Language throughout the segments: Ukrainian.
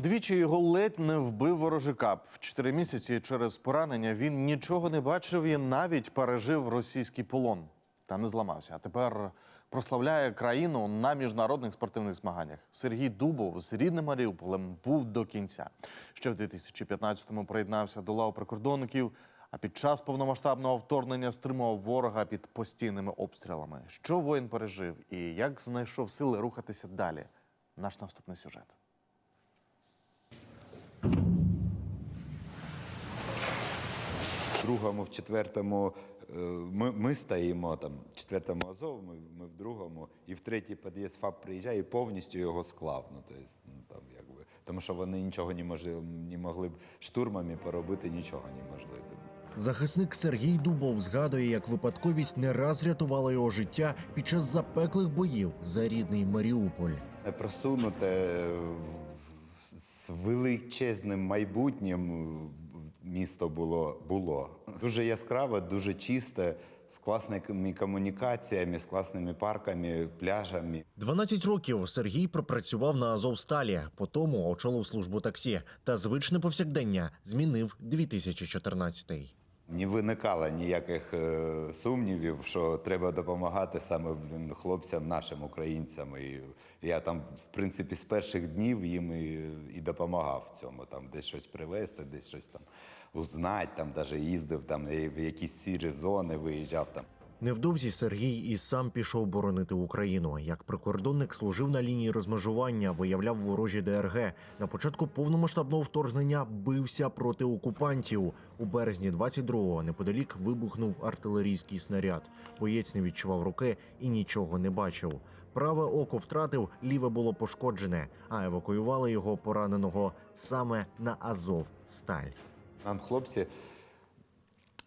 Двічі його ледь не вбив ворожий кап. Чотири місяці через поранення він нічого не бачив і навіть пережив російський полон. Та не зламався. А тепер прославляє країну на міжнародних спортивних змаганнях. Сергій Дубов з рідним Маріуполем був до кінця. Ще в 2015-му приєднався до лав прикордонників. А під час повномасштабного вторгнення стримував ворога під постійними обстрілами. Що воїн пережив і як знайшов сили рухатися далі? Наш наступний сюжет. Другому, в четвертому е, ми, ми стоїмо там, в четвертому Азов, ми, ми в другому, і в третій під'їзд ФАП приїжджає і повністю його склав. Ну, то есть, ну, там, якби, тому що вони нічого не, можли, не могли б штурмами поробити, нічого не могли. Захисник Сергій Дубов згадує, як випадковість не раз рятувала його життя під час запеклих боїв за рідний Маріуполь. Просунуте з величезним майбутнім місто було, було. Дуже яскраве, дуже чисте, з класними комунікаціями, з класними парками, пляжами. 12 років Сергій пропрацював на Азовсталі, потім очолив службу таксі та звичне повсякдення змінив 2014-й. Не виникало ніяких е, сумнівів, що треба допомагати саме блін, хлопцям, нашим українцям. І я там, в принципі, з перших днів їм і, і допомагав в цьому. Там десь щось привезти, десь щось там узнати, там навіть їздив там в якісь сірі зони, виїжджав там. Невдовзі Сергій і сам пішов боронити Україну. Як прикордонник служив на лінії розмежування, виявляв ворожі ДРГ. На початку повномасштабного вторгнення бився проти окупантів. У березні 22-го неподалік вибухнув артилерійський снаряд. Боєць не відчував руки і нічого не бачив. Праве око втратив, ліве було пошкоджене, а евакуювали його пораненого саме на Азов Сталь. Нам хлопці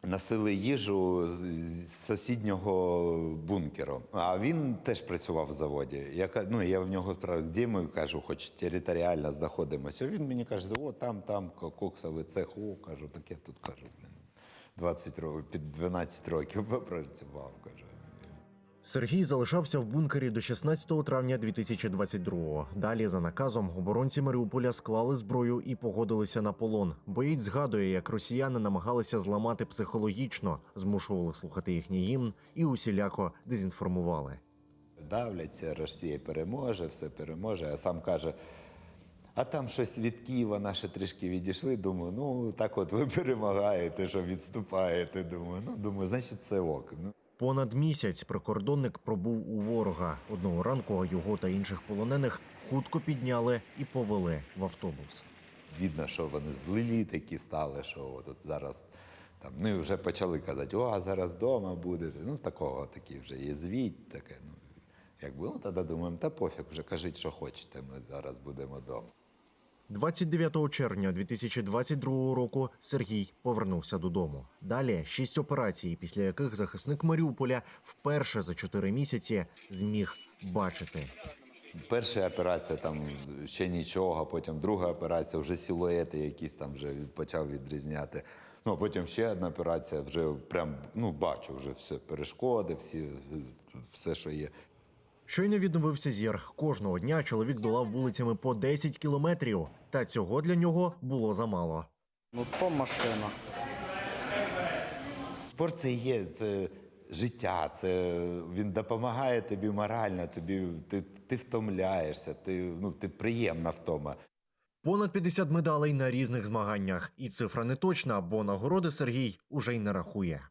носили їжу з- сусіднього бункеру. А він теж працював в заводі. Я, ну, я в нього де ми кажу, хоч територіально знаходимося. Він мені каже, о, там, там, ко- коксовий цех, о, кажу, так я тут кажу, блін. 20 років, під 12 років попрацював, каже. Сергій залишався в бункері до 16 травня 2022-го. Далі, за наказом, оборонці Маріуполя склали зброю і погодилися на полон. Боєць згадує, як росіяни намагалися зламати психологічно, змушували слухати їхній гімн і усіляко дезінформували. Давляться, Росія переможе, все переможе. А сам каже. А там щось від Києва наші трішки відійшли. Думаю, ну так от ви перемагаєте, що відступаєте. Думаю, ну думаю, значить це ок. Ну, Понад місяць прикордонник пробув у ворога. Одного ранку його та інших полонених хутко підняли і повели в автобус. видно, що вони злилі такі стали, що от зараз там, ну і вже почали казати, о, а зараз вдома будете. Ну, такого такі вже є звіть, таке. Ну, якби, ну тоді думаємо, та пофіг, вже кажіть, що хочете, ми зараз будемо вдома. 29 червня 2022 року Сергій повернувся додому. Далі шість операцій, після яких захисник Маріуполя вперше за чотири місяці зміг бачити. Перша операція там ще нічого, потім друга операція, вже силуети якісь там вже почав відрізняти. Ну, а потім ще одна операція, вже прям ну, бачу вже все, перешкоди, всі, все, що є. Щойно відновився зір. Кожного дня чоловік долав вулицями по 10 кілометрів, та цього для нього було замало. Ну то машина. Спорт це є, це життя, це він допомагає тобі морально, тобі ти, ти втомляєшся, ти, ну, ти приємна втома. Понад 50 медалей на різних змаганнях. І цифра не точна, бо нагороди Сергій уже й не рахує.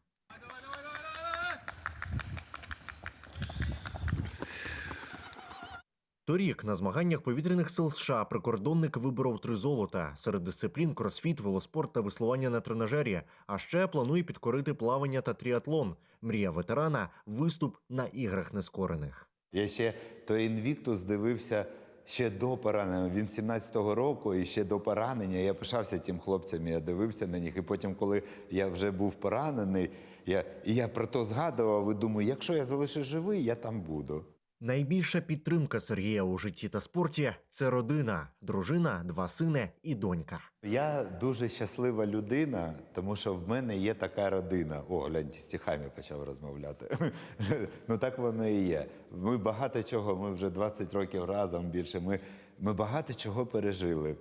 Торік на змаганнях повітряних сил США прикордонник виборов три золота серед дисциплін кросфіт, велоспорт та веслування на тренажері. А ще планує підкорити плавання та тріатлон. Мрія ветерана виступ на іграх нескорених. Я ще той інвіктус дивився ще до поранення. Він 17-го року і ще до поранення. Я пишався тим хлопцям, я дивився на них. І потім, коли я вже був поранений, я, і я про то згадував і думаю, якщо я залишусь живий, я там буду. Найбільша підтримка Сергія у житті та спорті це родина, дружина, два сини і донька. Я дуже щаслива людина, тому що в мене є така родина. О, гляньте, стихами почав розмовляти. ну так воно і є. Ми багато чого, ми вже 20 років разом більше. Ми, ми багато чого пережили.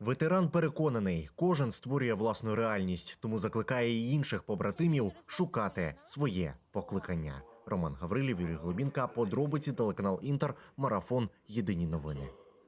Ветеран переконаний, кожен створює власну реальність, тому закликає і інших побратимів шукати своє покликання. Роман Гаврилів, Юрій Глубінка, подробиці телеканал Інтер, марафон. Єдині новини.